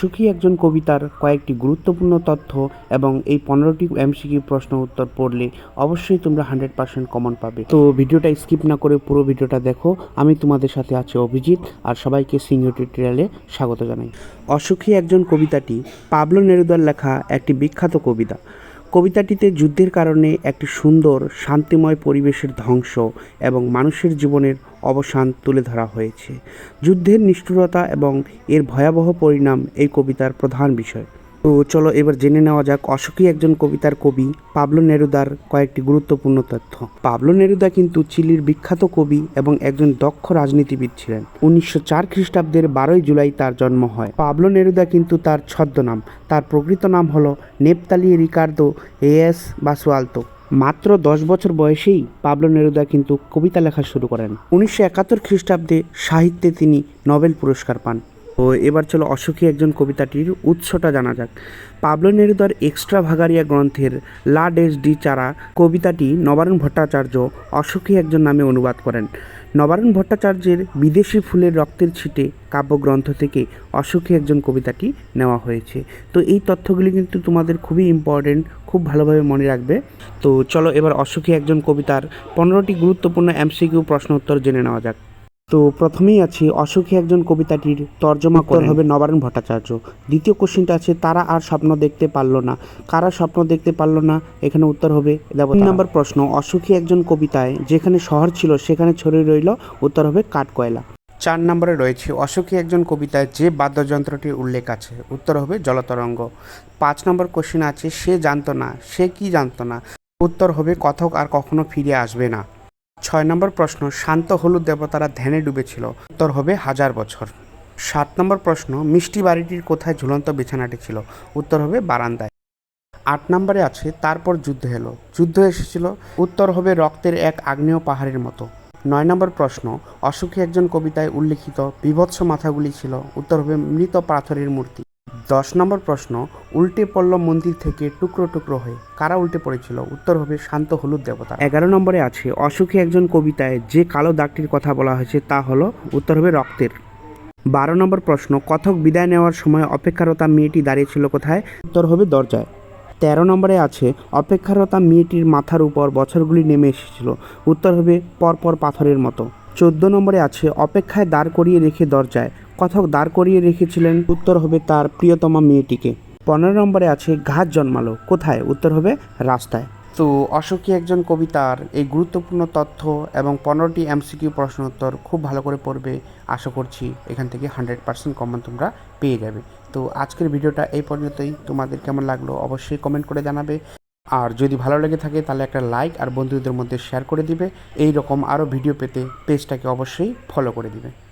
সুখী একজন কবিতার কয়েকটি গুরুত্বপূর্ণ তথ্য এবং এই পনেরোটি এমসিকিউ প্রশ্ন উত্তর পড়লে অবশ্যই তোমরা হান্ড্রেড পার্সেন্ট কমন পাবে। তো ভিডিওটা স্কিপ না করে পুরো ভিডিওটা দেখো। আমি তোমাদের সাথে আছে অভিজিৎ আর সবাইকে সিঙ্গিউ টিউটোরিয়ালে স্বাগত জানাই। অসুখী একজন কবিতাটি পাবলো নেরুদার লেখা একটি বিখ্যাত কবিতা। কবিতাটিতে যুদ্ধের কারণে একটি সুন্দর, শান্তিময় পরিবেশের ধ্বংস এবং মানুষের জীবনের অবসান তুলে ধরা হয়েছে। যুদ্ধের নিষ্ঠুরতা এবং এর ভয়াবহ পরিণাম এই কবিতার প্রধান বিষয়। তো চলো এবার জেনে নেওয়া যাক অসুখী একজন কবিতার কবি। পাবলো নেরুদার কয়েকটি গুরুত্বপূর্ণ তথ্য। পাবলো নেরুদা কিন্তু চিলির বিখ্যাত কবি এবং একজন দক্ষ রাজনীতিবিদ ছিলেন। উনিশশো চার খ্রিস্টাব্দের বারোই জুলাই তার জন্ম হয়। পাবলো নেরুদা কিন্তু তার ছদ্মনাম। তার প্রকৃত নাম হলো নেপতালি রিকার্দো এএস বাসুয়ালতো। মাত্র দশ বছর বয়সেই পাবলো নেরুদা কিন্তু কবিতা লেখা শুরু করেন। উনিশশো একাত্তর খ্রিস্টাব্দে সাহিত্যে তিনি নোবেল পুরস্কার পান। তো এবার চলো অসুখী একজন কবিতাটির উৎসটা জানা যাক। পাবলো নেরুদার এক্সট্রা ভাগারিয়া গ্রন্থের লা ডেস ডি চারা কবিতাটি নবারণ ভট্টাচার্য অসুখী একজন নামে অনুবাদ করেন। নবারুণ ভট্টাচার্যের বিদেশি ফুলের রক্তের ছিটে কাব্যগ্রন্থ থেকে অসুখী একজন কবিতাটি নেওয়া হয়েছে। তো এই তথ্যগুলি কিন্তু তোমাদের খুবই ইম্পর্টেন্ট খুব ভালোভাবে মনে রাখবে। তো চলো এবার অসুখী একজন কবিতার পনেরোটি গুরুত্বপূর্ণ এমসিকিউ প্রশ্ন উত্তর জেনে নেওয়া যাক। তো প্রথমেই আছে অসুখী একজন কবিতাটির তর্জমা করা হবে নবারণ ভট্টাচার্য। দ্বিতীয় কোশ্চিনটা আছে তারা আর স্বপ্ন দেখতে পারল না। কারা স্বপ্ন দেখতে পারল না? এখানে উত্তর হবে তিন নম্বর প্রশ্ন অসুখী একজন কবিতায় যেখানে শহর ছিল সেখানে ছড়িয়ে রইল উত্তর হবে কাঠকয়লা। চার নম্বরে রয়েছে অসুখী একজন কবিতায় যে বাদ্যযন্ত্রটির উল্লেখ আছে উত্তর হবে জলতরঙ্গ। পাঁচ নম্বর কোশ্চিন আছে সে জানতো না সে কি জানতো না? উত্তর হবে কথক আর কখনো ফিরে আসবে না। ছয় নম্বর প্রশ্ন, শান্ত হলুদ দেবতারা ধ্যানে ডুবেছিল, উত্তর হবে হাজার বছর। সাত নম্বর প্রশ্ন, মিষ্টি বাড়িটির কোথায় ঝুলন্ত বিছানাটি ছিল, উত্তর হবে বারান্দায়। আট নম্বরে আছে, তারপর যুদ্ধ এলো। যুদ্ধ এসেছিল, উত্তর হবে রক্তের এক আগ্নেয় পাহাড়ের মতো। নয় নম্বর প্রশ্ন, অসুখী একজন কবিতায় উল্লেখিত বিভৎস মাথাগুলি ছিল, উত্তর হবে মৃত পাথরের মূর্তি। দশ নম্বর প্রশ্ন, উল্টে পড়ল মন্দির থেকে টুকরো টুকরো হয়ে। কারা উল্টে পড়েছিল? উত্তর হবে শান্ত হলুদ দেবতা। এগারো নম্বরে আছে, অসুখী একজন কবিতায় যে কালো দাগটির কথা বলা হয়েছে তা হলো, উত্তর হবে রক্তের। বারো নম্বর প্রশ্ন কথক বিদায় নেওয়ার সময় অপেক্ষারতা মেয়েটি দাঁড়িয়েছিল কোথায়? উত্তর হবে দরজায়। তেরো নম্বরে আছে, অপেক্ষারতা মেয়েটির মাথার উপর বছরগুলি নেমে এসেছিল। উত্তর হবে পরপর পাথরের মতো। চোদ্দ নম্বরে আছে, অপেক্ষায় দাঁড় করিয়ে রেখে দরজায়। কথক দাঁড় করিয়ে রেখেছিলেন, উত্তর হবে তার প্রিয়তমা মেয়েটিকে। পনেরো নম্বরে আছে ঘাস জন্মালো, কোথায়? উত্তর হবে রাস্তায়। তো অশোকী একজন কবিতার এই গুরুত্বপূর্ণ তথ্য এবং পনেরোটি এমসিকিউ প্রশ্ন উত্তর খুব ভালো করে পড়বে, আশা করছি এখান থেকে হান্ড্রেড পার্সেন্ট কমন তোমরা পেয়ে যাবে। তো আজকের ভিডিওটা এই পর্যন্তই। তোমাদের কেমন লাগল অবশ্যই কমেন্ট করে জানাবে। আর যদি ভালো লেগে থাকে তাহলে একটা লাইক আর বন্ধুদের মধ্যে শেয়ার করে দিবে। এই রকম আরও ভিডিও পেতে পেজটাকে অবশ্যই ফলো করে দিবে।